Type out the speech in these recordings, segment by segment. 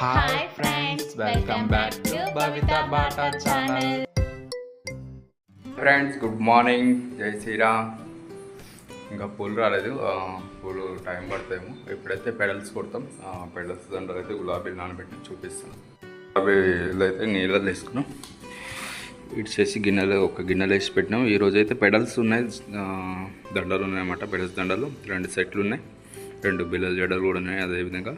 Hi friends welcome back to Bata channel friends good morning Jai Shriram ఇంకా పూలు రాలేదు. పూలు టైం పడతాయేమో. ఇప్పుడైతే పెడల్స్ కొడతాం. పెడల్స్ దండలు అయితే గులాబీలు నానబెట్టి చూపిస్తాం గులాబీలు అయితే నీళ్ళలో వేసుకున్నాం. ఇటు చేసి గిన్నెలు ఒక గిన్నెలు వేసి పెట్టినాం. ఈ రోజు అయితే పెడల్స్ ఉన్నాయి. దండలు ఉన్నాయన్నమాట. పెడల్స్ దండలు. రెండు సెట్లు ఉన్నాయి. రెండు బిల్లల జడలు కూడా ఉన్నాయి అదేవిధంగా.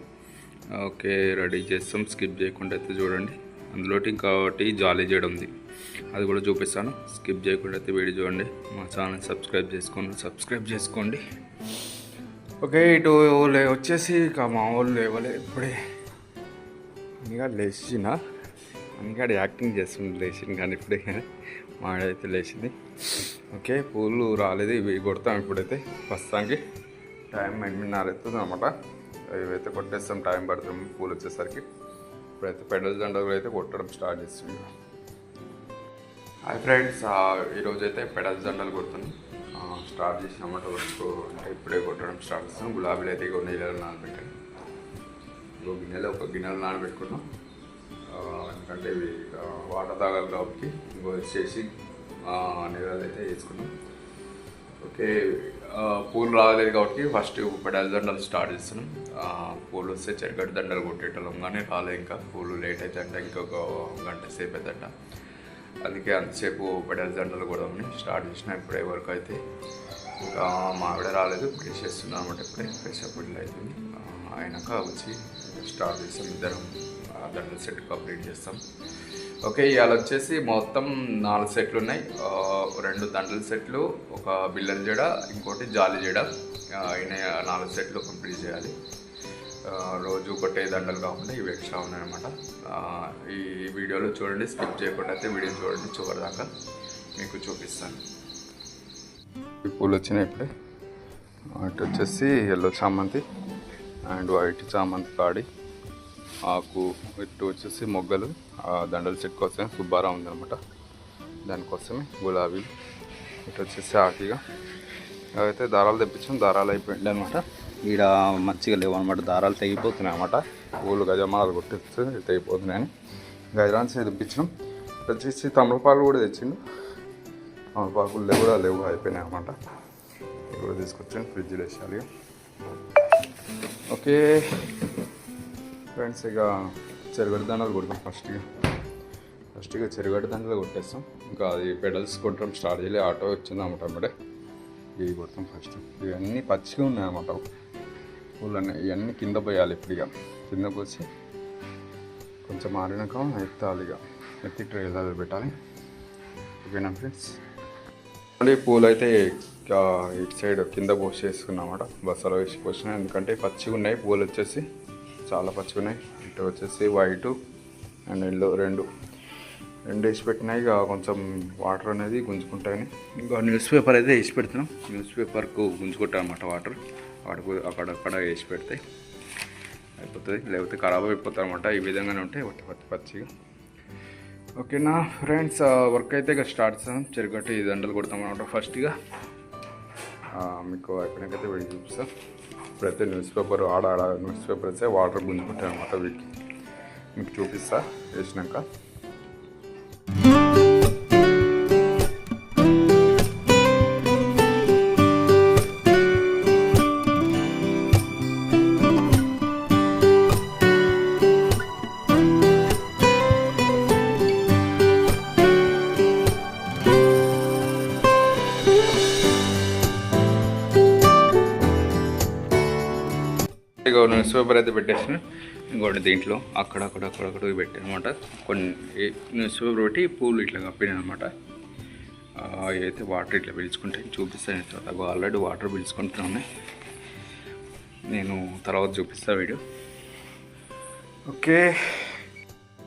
ఓకే రెడీ చేస్తాం. స్కిప్ చేయకుండా అయితే చూడండి. అందులోటి ఇంకోటి జాలీ చేయడం ఉంది. అది కూడా చూపిస్తాను. స్కిప్ చేయకుండా అయితే వీడియో చూడండి. మా ఛానల్ సబ్స్క్రైబ్ చేసుకోండి సబ్స్క్రైబ్ చేసుకోండి. ఓకే ఇటు లే వచ్చేసి ఇక మా వాళ్ళు లేవలే ఇప్పుడే. ఇంకా లేచిన అనిగాడు యాక్టింగ్ చేస్తుంది లేచింది కానీ ఇప్పుడే. మాడైతే లేచింది. ఓకే పూలు రాలేదు ఇవి కొడతాం ఇప్పుడైతే. ప్రస్తుతానికి టైం ఎనిమిదిన్నర అవుతుంది అనమాట ఇవైతే కొట్టేస్తాం టైం పడుతుంది పూలు వచ్చేసరికి. ఇప్పుడైతే పెడల్ దండలు అయితే కొట్టడం స్టార్ట్ చేస్తుంది. హాయ్ ఫ్రెండ్స్ ఈరోజు అయితే పెడల్ దండలు కొడుతుంది స్టార్ట్ చేసినామాట వరకు. అంటే ఇప్పుడే కొట్టడం స్టార్ట్ చేస్తాం గులాబీలు అయితే ఇక నీళ్ళలో నానబెట్టాను ఇంకో గిన్నెలో ఒక గిన్నెలో నానబెట్టుకున్నాం. ఎందుకంటే ఇవి వాటర్ తాగాలి కాబట్టి ఇంకో వచ్చేసి నీళ్ళలో అయితే వేసుకున్నాం. ఓకే పూలు రాలేదు కాబట్టి ఫస్ట్ పెడల్ దండలు స్టార్ట్ చేస్తున్నాం. పూలు వస్తే చెరగడ్డ దండలు కొట్టేటం కానీ రాలేదు ఇంకా. పూలు లేట్ అవుతుందంట ఇంకొక గంట సేపు అవుతుందంట అందుకే అంతసేపు పెడాల దండలు కూడా ఉన్నాయి. స్టార్ట్ చేసిన ఇప్పుడే వరకు అయితే ఇంకా మా ఆవిడ రాలేదు. ఫ్రెష్ చేస్తున్నాం అనమాట ఇప్పుడే. ఫ్రెష్ అప్ అవుతుంది అయినాక వచ్చి స్టార్ట్ చేస్తాం. ఇద్దరం ఆ దండల సెట్ కంప్లీట్ చేస్తాం. ఓకే ఇవాళ వచ్చేసి మొత్తం నాలుగు సెట్లు ఉన్నాయి. రెండు దండల సెట్లు ఒక బిల్లల జడ ఇంకోటి జాలి జడ. ఈయన నాలుగు సెట్లు కంప్లీట్ చేయాలి. రోజు ఒకటే దండలు కాకుండా ఇవి ఎక్స్ట్రా ఉన్నాయన్నమాట ఈ వీడియోలో చూడండి స్కిప్ చేయకుండా అయితే వీడియో చూడండి చివరిదాకా మీకు చూపిస్తాను. ఈ పూలు వచ్చినాయి ఇప్పుడే. అటు వచ్చేసి ఎల్లో చామంతి అండ్ వైట్ చామంతి కాడి. ఆకు ఇటు వచ్చేసి మొగ్గలు ఆ దండల చెట్టు కోసమే సుబ్బారా ఉందనమాట దానికోసమే గులాబీలు ఇటు వచ్చేసి ఆకిగా. అయితే దారాలు తెప్పించాం దారాలు అయిపోయింది అనమాట ఈడ మంచిగా లేవు అనమాట దారాలు తెగిపోతున్నాయి అనమాట పూలు గజమాలు కొట్టిస్తే తెగిపోతున్నాయని. గజరాన్స్ తెప్పించినాం. వచ్చేసి తమలపాకులు కూడా తెచ్చిండు. తమలపాకులు కూడా లేవు అయిపోయినాయి అనమాట ఇవి కూడా తీసుకొచ్చాను ఫ్రిడ్జ్లో వేసాలి ఓకే. ఫ్రెండ్స్ ఇక చెరుగడ్డ దండలు కొడతాం ఫస్ట్గా ఫస్ట్గా చెరుగడ్డ దండలు కొట్టేస్తాం. ఇంకా అది పెడల్స్ కొట్టడం స్టార్ట్ చేయలేదు ఆటో వచ్చింది అన్నమాట అమ్మడే. ఇవి కొడతాం ఫస్ట్ ఇవన్నీ పచ్చిగా ఉన్నాయన్నమాట. పూలన్నీ ఇవన్నీ కింద పోయాలి ఇప్పుడు ఇక. కింద పోసి కొంచెం మారినాక ఎత్తాలి ఇక. ఎత్తి ట్రైలర్ పెట్టాలి. ఓకేనా ఫ్రెండ్స్ మళ్ళీ పూలు అయితే ఇటు సైడ్ కింద పోసేసుకున్నామాట. బస్సులో వేసి పోసిన ఎందుకంటే పచ్చిగా ఉన్నాయి పూలు వచ్చేసి చాలా పచ్చిగా ఉన్నాయి ఇటు వచ్చేసి వైటు అండ్ ఎల్లో రెండు. రెండు వేసి పెట్టినాయి ఇక కొంచెం వాటర్ అనేది గుంజుకుంటాయని. ఇంకా న్యూస్ పేపర్ అయితే వేసి పెడుతున్నాం. న్యూస్ పేపర్కు గుంజుకుంటాం అనమాట వాటర్. వాటికి అక్కడక్కడ వేసి పెడితే అయిపోతుంది. లేకపోతే ఖరాబ్ అయిపోతుంది అనమాట ఈ విధంగానే ఉంటాయి. పచ్చి పచ్చి పచ్చిగా. ఓకేనా ఫ్రెండ్స్ వర్క్ అయితే ఇక స్టార్ట్ చేస్తాం చెరుగట్టి దండలు కొడతాం అనమాట ఫస్ట్గా మీకు అయిపోయినాకైతే వెళ్ళి చూపిస్తాం. ఇప్పుడైతే న్యూస్ పేపర్ ఆడ ఆడ న్యూస్ పేపర్ అయితే వాటర్ గుంజుకుంటాయి అనమాట వీటికి. మీకు చూపిస్తా వేసినాక. న్యూస్ పేపర్ అయితే పెట్టేసిన. ఇంకోటి దీంట్లో అక్కడక్కడ అక్కడక్కడ పెట్టాను అనమాట కొన్ని న్యూస్ పేపర్ పెట్టి పూలు ఇట్లా కప్పినాను అనమాట అయితే వాటర్ ఇట్లా పీల్చుకుంటే చూపిస్తాను తర్వాత. ఆల్రెడీ వాటర్ పీల్చుకుంటూ ఉన్నాయి నేను తర్వాత చూపిస్తా వీడియో. ఓకే.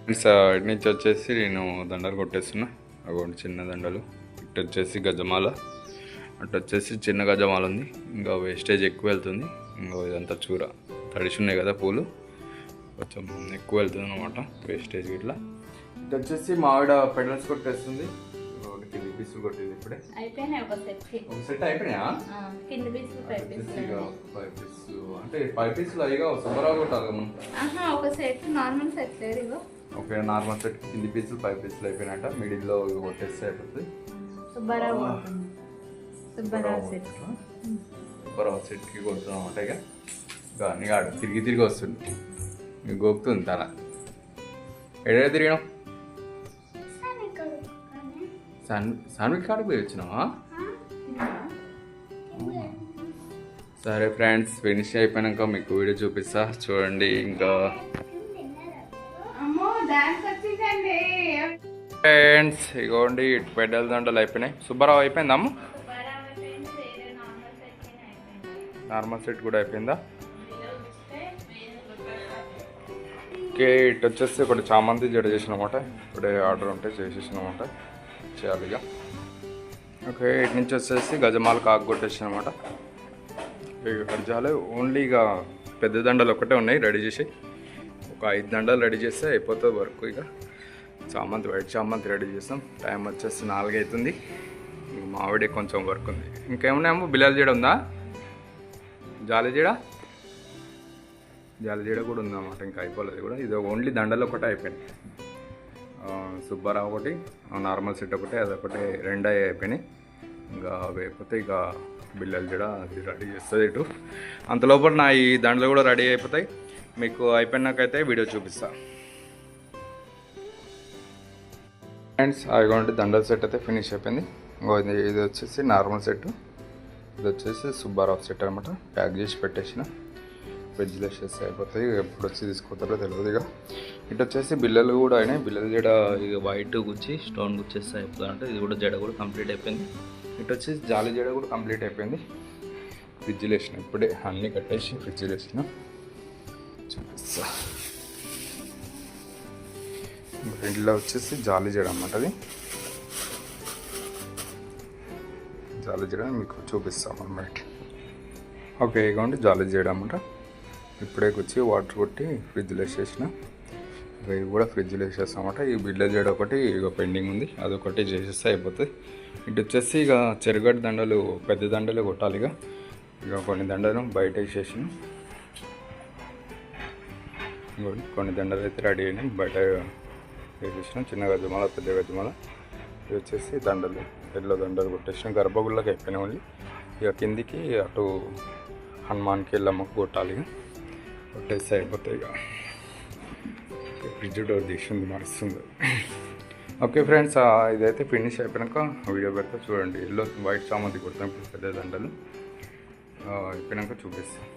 ఇటు నుంచి వచ్చేసి నేను దండలు కొట్టేస్తున్నా. అగోండి చిన్న దండలు. ఇటు వచ్చేసి గజమాల. అటు వచ్చేసి చిన్న గజమాల ఉంది. ఇంకా వేస్టేజ్ ఎక్కువ వెళ్తుంది. ఇంకా ఇదంతా చూర. తడిసి ఉన్నాయి కదా పూలు. కొంచెం ఎక్కువ వెళ్తుంది అనమాట వేస్టేజ్ ఇట్లా ఇటు వచ్చేసి మావిడ పెడల్స్ కొట్టేస్తుంది. ఇదిగోండి. కింది పీసులు కొట్టింది ఇప్పుడే. అయిపోయినాయి ఒక సెట్కి. ఒక సెట్ అయిపోయినాయా? ఫైవ్ పీసులు అంటే ఫైవ్ పీసులు అయ్యిగా సుమారాగా కొట్టాలి మనం. ఒక సెట్ నార్మల్ సెట్ లేదు ఇగో. ఓకే నార్మల్ సెట్ కింది పీసులు ఫైవ్ పీసులు అయిపోయినట్ట మిడిల్లో కొట్టేస్తే అయిపోతుంది సుబ్బారావు. సుబ్బారావు సెట్ సూపర్ సెట్కి కొడుతున్నాం అంటే కాడు తిరిగి తిరిగి వస్తుంది మీకు గోపుతుంది తల. ఎక్కడ తిరిగినాం సన్ సన్విక్ కాడికి పోయి వచ్చినావా? సరే ఫ్రెండ్స్ ఫినిష్ అయిపోయాక మీకు వీడియో చూపిస్తా. చూడండి ఇంకా. ఫ్రెండ్స్ ఇగోండి ఇటు పెద్దల దండలు అయిపోయినాయి. సుబ్బారావు అయిపోయిందా అమ్మ? సుబ్బారావు అయిపోయింది వేరే నార్మల్ సెట్ అయిపోయింది. నార్మల్ సెట్ కూడా అయిపోయిందా? ఓకే ఇటు వచ్చేసి ఒకటి చామంతి జడ చేసినమాట. ఇప్పుడే ఆర్డర్ ఉంటే చేసేసినమాట. చేయాలి ఇక. ఓకే ఇటు నుంచి వచ్చేసి గజమాల కాకు కొట్టేసినమాట ఇక గజాలు ఓన్లీ ఇక పెద్ద దండలు ఒకటే ఉన్నాయి రెడీ చేసి. ఒక ఐదు దండలు రెడీ చేస్తే అయిపోతుంది వర్క్ ఇక. చామంతి వైట్ చామంతి రెడీ చేస్తాం టైం వచ్చేసి నాలుగు అవుతుంది కొంచెం వర్క్ ఉంది. ఇంకేమున్నాయేమో బిల్లాలు చేయడం ఉందా? జాలి చేయడా జలజీడ కూడా ఉందన్నమాట. ఇంకా అయిపోలేదు కూడా. ఇది ఓన్లీ దండలు ఒకటే అయిపోయినాయి సుబ్బారావు ఒకటి నార్మల్ సెట్ ఒకటి అదొకటి రెండు అయిపోయినాయి. ఇంకా అవి అయిపోతే ఇక బిల్లలు కూడా అది రెడీ చేస్తుంది ఇటు. అంతలోపల నా ఈ దండలు కూడా రెడీ అయిపోతాయి. మీకు అయిపోయినాకైతే వీడియో చూపిస్తా. ఫ్రెండ్స్ అవి దండల సెట్ అయితే ఫినిష్ అయిపోయింది. ఇంకో ఇది ఇది వచ్చేసి నార్మల్ సెట్. ఇది వచ్చేసి సుబ్బారావు సెట్ అనమాట ప్యాక్ చేసి పెట్టేసిన. ఫ్రిడ్జ్లో వేసేస్తే అయిపోతాయి ఎప్పుడు వచ్చి తీసుకుంటారో తెలియదు ఇక. ఇటు వచ్చేసి బిల్లలు కూడా అయినాయి. బిల్లలు జడ ఇక వైట్ గుచ్చి స్టోన్ గుచ్చేస్తే అయిపోతుంది అంటే ఇది కూడా జడ కూడా కంప్లీట్ అయిపోయింది. ఇటు వచ్చేసి జాలి జడ కూడా కంప్లీట్ అయిపోయింది. ఫ్రిడ్జ్లు వేసిన ఇప్పుడే అన్నీ కట్టేసి ఫ్రిడ్జ్లు వేసిన చూపిస్తా. ఇంట్లో వచ్చేసి జాలి జడ అన్నమాట అది. జాలి జడ మీకు చూపిస్తాం అన్నమాట. ఓకే ఇగోండి జాలి చేయడం అన్నమాట. ఇప్పుడే వచ్చి వాటర్ కొట్టి ఫ్రిడ్జ్లో వేసేసిన. ఇక ఇవి కూడా ఫ్రిడ్జ్లో వేసేస్తామట. ఈ బిడ్డ చేయడం ఒకటి ఇక పెండింగ్ ఉంది. అదొకటి చేసేస్తే అయిపోతుంది. ఇటు వచ్చేసి ఇక చెరుగడ్డ దండలు పెద్ద దండలు కొట్టాలి ఇక ఇక కొన్ని దండలు బయట వేసేసిన. కొన్ని దండలు అయితే రెడీ అయినాయి. బయట వేసేసిన. చిన్న గజమాల పెద్ద గజమాల ఇవి వచ్చేసి దండలు ఎల్లో దండలు కొట్టేసిన. గర్భగుళ్ళకి అయిపోయినాయి ఓన్లీ. ఇక కిందికి అటు హనుమాన్కి వెళ్ళమ్మకు కొట్టాలి ఇక. కొట్టేస్తే అయిపోతాయి ఇక. ఫ్రిడ్జ్ డోర్ తీసింది మరుస్తుంది. ఓకే ఫ్రెండ్స్ ఇదైతే ఫినిష్ అయిపోయాక వీడియో పెడతా చూడండి. ఎల్లో వైట్ చామంతి కొడతాం ఇప్పుడు పెద్ద దండలు అయిపోయాక చూపిస్తాను